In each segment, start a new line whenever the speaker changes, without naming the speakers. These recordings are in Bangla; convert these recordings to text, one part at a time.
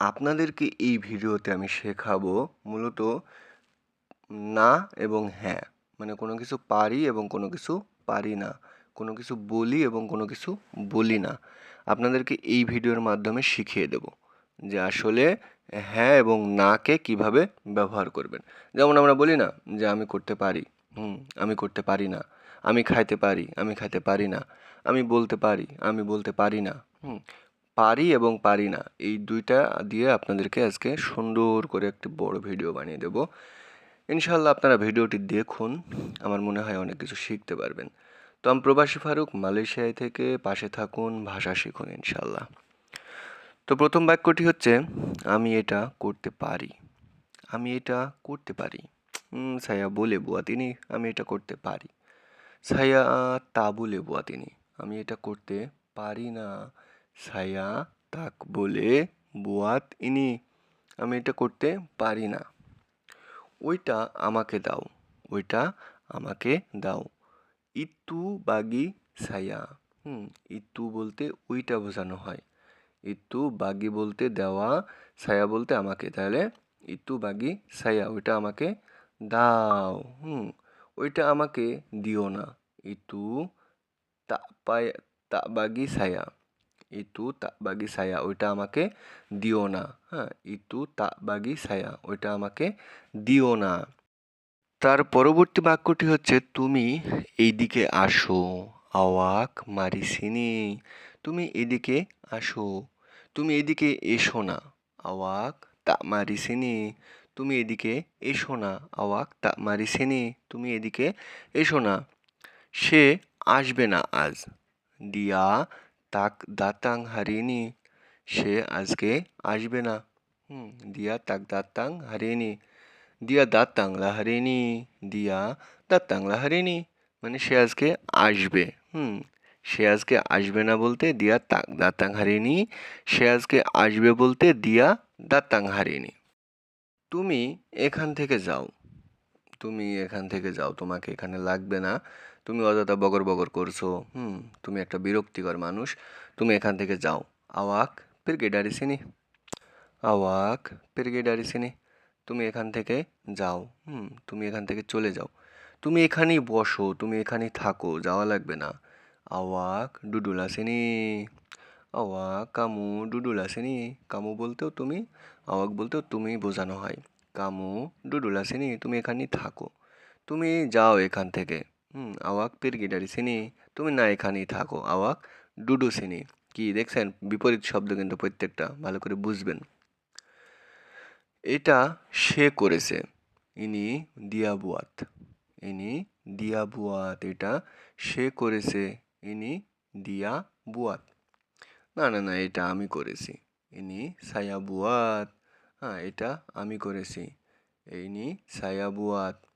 আপনাদেরকে এই ভিডিওতে আমি শেখাবো মূলত না এবং হ্যাঁ। মানে কোনো কিছু পারি এবং কোনো কিছু পারি না। কোনো কিছু বলি এবং কোনো কিছু বলি না। আপনাদেরকে এই ভিডিওর মাধ্যমে শিখিয়ে দেব যে আসলে হ্যাঁ এবং নাকে কীভাবে ব্যবহার করবেন। যেমন আমরা বলি না যে আমি করতে পারি, হুম, আমি করতে পারি না। আমি খাইতে পারি, আমি খাইতে পারি না। আমি বলতে পারি, আমি বলতে পারি না, হুম। পারি এবং পারি না। এই দুইটা দিয়ে আপনাদেরকে আজকে সুন্দর করে একটি বড় ভিডিও বানিয়ে দেব। ইনশাল্লাহ আপনারা ভিডিওটি দেখুন, আমার মনে হয় অনেক কিছু শিখতে পারবেন। তো আমি প্রবাসী ফারুক, মালয়েশিয়ায় থেকে পাশে থাকুন, ভাষা শিখুন ইনশাল্লাহ তো প্রথম বাক্যটি হচ্ছে, আমি এটা করতে পারি। আমি এটা করতে পারি। সায়া বলে বুয়া তিনি, আমি এটা করতে পারি। সায়া তা বলে বুয়া তিনি, আমি এটা করতে পারি না। ছায়া তাক বলে বুয়াত ইনি, আমি এটা করতে পারি না। ওইটা আমাকে দাও, ওইটা আমাকে দাও। ইতু বাগি ছায়া হুম, ইতু বলতে ওইটা বোঝানো হয়। ইতু বাগি বলতে দেওয়া ছায়া বলতে আমাকে। তাহলে ইতু বাগি ছায়া ওইটা আমাকে দাও। হুম, ওইটা আমাকে দিও না। ইতু তা পায়, তা বাগি ছায়া ইতু তা বাগি ছায়া, ওইটা আমাকে দিও না। হ্যাঁ ইতু তা বাগি ছায়া, ওইটা আমাকে দিও না। তার পরবর্তী বাক্যটি হচ্ছে, তুমি এইদিকে আসো, আওয়াক মারিসিনি। তুমি এদিকে আসো, তুমি এদিকে এসো না, আওয়াক তা মারিসিনি। তুমি এদিকে এসো না, আওয়াক তা মারিসিনি। তুমি এদিকে এসো না, সে আসবে না আজ। দিয়া তাক দাতাং হারিনি সে আজকে আসবে না। হুম, দিয়া তাক দাতাং হারিনি দিয়া দাতাং লাহারিনি দিয়া দাতাং লাহারিনি মানে সে আজকে আসবে। হুম, সে আজকে আসবে না বলতে দিয়া তাক দাতাং হারিনি সে আজকে আসবে বলতে দিয়া দাতাং হারিনি তুমি এখান থেকে যাও। তুমি এখান থেকে যাও, তোমাকে এখানে লাগবে না। তুমি অযথা বগর বগর করছ। হুম, তুমি একটা বিরক্তিকর মানুষ। তুমি এখান থেকে যাও। আওয়াক পিরগে ডারিসিনি আওয়াক পিরগে ডারিসিনি তুমি এখান থেকে যাও। হুম, তুমি এখান থেকে চলে যাও। তুমি এখানেই বসো, তুমি এখানেই থাকো, যাওয়া লাগবে না। আওয়াক, ডুডুল আসেনি আওয়াক, কামু, ডুডুল আসেনি কামু বলতেও তুমি, আওয়াক বলতেও তুমি বোঝানো হয়। কামু, ডুডুল আসেনি তুমি এখানেই থাকো। তুমি যাও এখান থেকে। হুম, আওয়াক, পিরগিডারি সিনি, তুমি না এখানেই থাকো। আওয়াক, ডুডু সিনি। কি, দেখছেন? বিপরীত শব্দ কিন্তু প্রত্যেকটা, ভালো করে বুঝবেন। এটা সে করেছে। ইনি দিয়াবুয়াত। ইনি দিয়াবুয়াত। এটা সে করেছে। ইনি দিয়া বুয়াত না না না, এটা আমি করেছি। ইনি সায়া বুয়াত হ্যাঁ এটা আমি করেছি। এই ইনি সায়া বুয়াত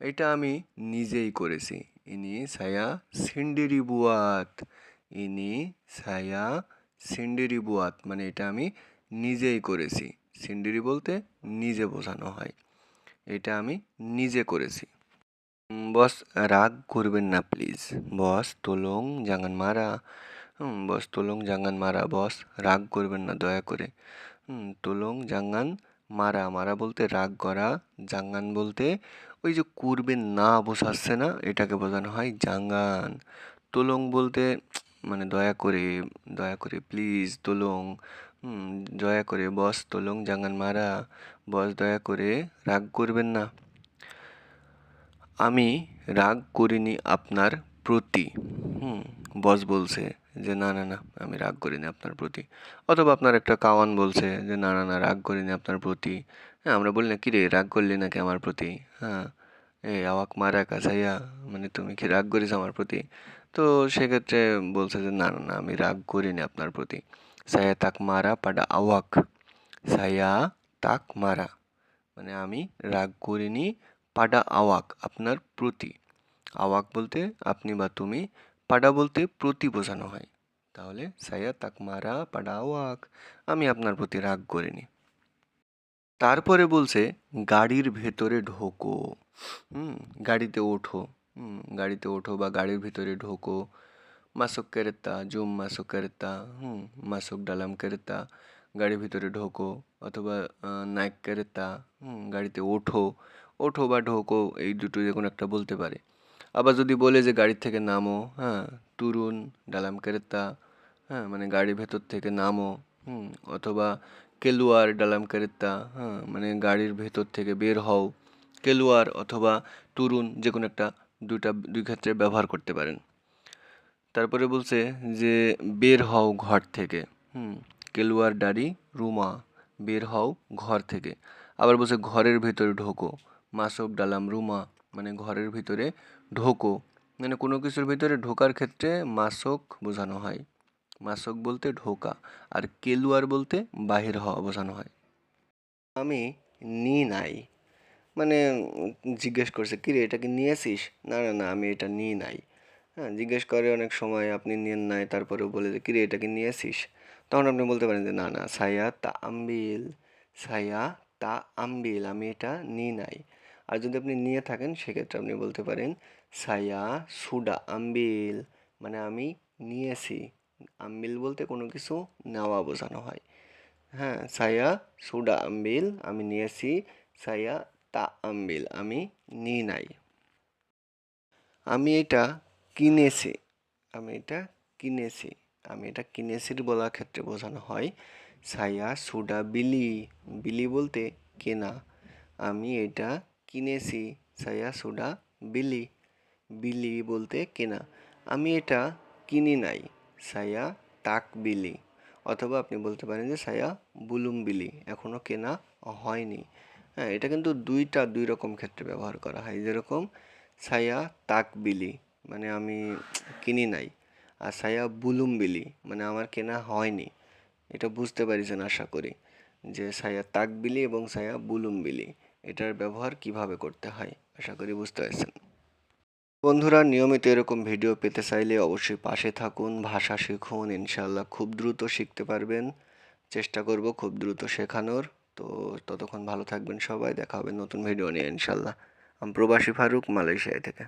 এটা আমি নিজেই করেছি। ইনি সায়া সিন্ডিরি বুয়াত ইনি সায়া সিন্ডিরি বুয়াত মানে এটা আমি নিজেই করেছি। সিন্ডিরি বলতে নিজে বোঝানো হয়। এটা আমি নিজে করেছি। বস, রাগ করবেন না প্লিজ। বস, তোলং জাঙ্গান মারা বস, তোলং জাঙ্গান মারা বস, রাগ করবেন না, দয়া করে। তোলং, জাঙ্গান, মারা। মারা বলতে রাগ করা, জাঙ্গান বলতে ওই যে করবেন না বোঝাচ্ছে না, এটাকে বোঝানো হয় জাঙ্গান। তোলং বলতে মানে দয়া করে দয়া করে প্লিজ তোলং। দয়া করে বস তোলং, জাঙ্গান, মারা। বস দয়া করে, রাগ করবেন না। আমি রাগ করিনি আপনার প্রতি। হুম। বস বলছে যে, না না না, আমি রাগ করিনি আপনার প্রতি। অথবা আপনার একটা কাওয়ান বলছে যে, না না না, রাগ করিনি আপনার প্রতি। হ্যাঁ আমরা বলি না কিরে রাগ করলি নাকি আমার প্রতি? হ্যাঁ এই আওয়াক মারা কাছাইয়া মানে তুমি কি রাগ করিস আমার প্রতি? তো সেক্ষেত্রে বলছে যে, না না না, আমি রাগ করিনি আপনার প্রতি। সায়া তাক মারা পাডা আওয়াক। সায়া তাক মারা। মানে আমি রাগ করিনি পাডা আওয়াক, আপনার প্রতি। আওয়াক বলতে আপনি বা তুমি পাডা বলতে প্রতি বোঝানো হয়। তাহলে সায়া তাক মারা, পাডা আওয়াক আমি আপনার প্রতি রাগ করিনি তারপরে বলছে, গাড়ির ভেতরে ঢোকো। হুম, গাড়িতে ওঠো। হুম, গাড়িতে ওঠো বা গাড়ির ভিতরে ঢোকো। মাসক কেরেতা জুম মাসক কেরেতা হুম, মাসক ডালাম কেরেতা গাড়ির ভিতরে ঢোকো অথবা নাইক কেরেতা হুম, গাড়িতে ওঠো। ওঠো বা ঢোকো, এই দুটো যে কোনো একটা বলতে পারে। আবার যদি বলে যে গাড়ির থেকে নামো হ্যাঁ তুরুন, ডালাম কেরেতা হ্যাঁ মানে গাড়ির ভেতর থেকে নামো, হুম, অথবা কেলুয়ার, ডালাম কেরেতা হ্যাঁ মানে গাড়ির ভেতর থেকে বের হও, কেলুয়ার অথবা তুরুন যে কোনো একটা দুইটা, দুই ক্ষেত্রে ব্যবহার করতে পারেন। তারপরে বলছে যে বের হও ঘর থেকে, হুম, কেলুয়ার ডাড়ি, রুমা, বের হও ঘর থেকে। আবার বলছে ঘরের ভেতরে ঢোকো মাসক ডালাম, রুমা মানে ঘরের ভিতরে ঢোকো। মানে কোনো কিছুর ভিতরে ঢোকার ক্ষেত্রে মাসক বোঝানো হয়। মাসক বলতে ঢোকা আর কেলুয়ার বলতে বাহির হওয়া বোঝানো হয়। আমি নি নাই। মানে জিজ্ঞেস করছে, কিরে, এটা কি নিয়েছিস? না না না, আমি এটা নিই নাই। হ্যাঁ জিজ্ঞেস করে অনেক সময়, আপনি নিয়েন নাই? তারপরেও বলে যে, কিরে, এটা কি নিয়েছিস? তখন আপনি বলতে পারেন যে, না না, সায়া তা আম্বিল সায়া তা আম্বিল আমি এটা নিই নাই। আর যদি আপনি নিয়ে থাকেন, সেক্ষেত্রে আপনি বলতে পারেন, সায়া সুডা, আম্বিল। মানে আমি নিয়েছি। আম্বিল বলতে কোনো কিছু নেওয়া বোঝানো হয়। হ্যাঁ সায়া সুডা, আম্বিল। আমি নিয়েছি, সায়া তা আম্বিল। আমি নিই নাই। আমি এটা কিনেছি। আমি এটা কিনেছি। আমি এটা কিনেছির বলার ক্ষেত্রে বোঝানো হয়, সায়া সুডা বিলি। বিলি বলতে কেনা। আমি এটা কিনেছি সায়া সুডা, বিলি। বিলি বলতে কেনা। আমি এটা কিনি নাই সায়া তাক বিলি। অথবা আপনি বলতে পারেন যে সায়া বুলুম বিলি এখনও কেনা হয়নি। হ্যাঁ এটা কিন্তু দুইটা দুই রকম ক্ষেত্রে ব্যবহার করা হয়। যেরকম সায়া তাক বিলি মানে আমি কিনি নাই, আর সায়া বুলুম বিলি মানে আমার কেনা হয়নি। এটা বুঝতে পারিছেন আশা করি, যে সায়া তাক বিলি এবং সায়া বুলুম বিলি। এটার ব্যবহার কীভাবে করতে হয়? আশা করি বুঝতে পারছেন। বন্ধুরা, নিয়মিত এরকম ভিডিও পেতে চাইলে অবশ্যই পাশে থাকুন, ভাষা শিখুন ইনশাল্লাহ খুব দ্রুত শিখতে পারবেন। চেষ্টা করব খুব দ্রুত শেখানোর। তো ততক্ষণ ভালো থাকবেন সবাই, দেখা হবে নতুন ভিডিও নিয়ে ইনশাল্লাহ আমি প্রবাসী ফারুক মালয়েশিয়া থেকে।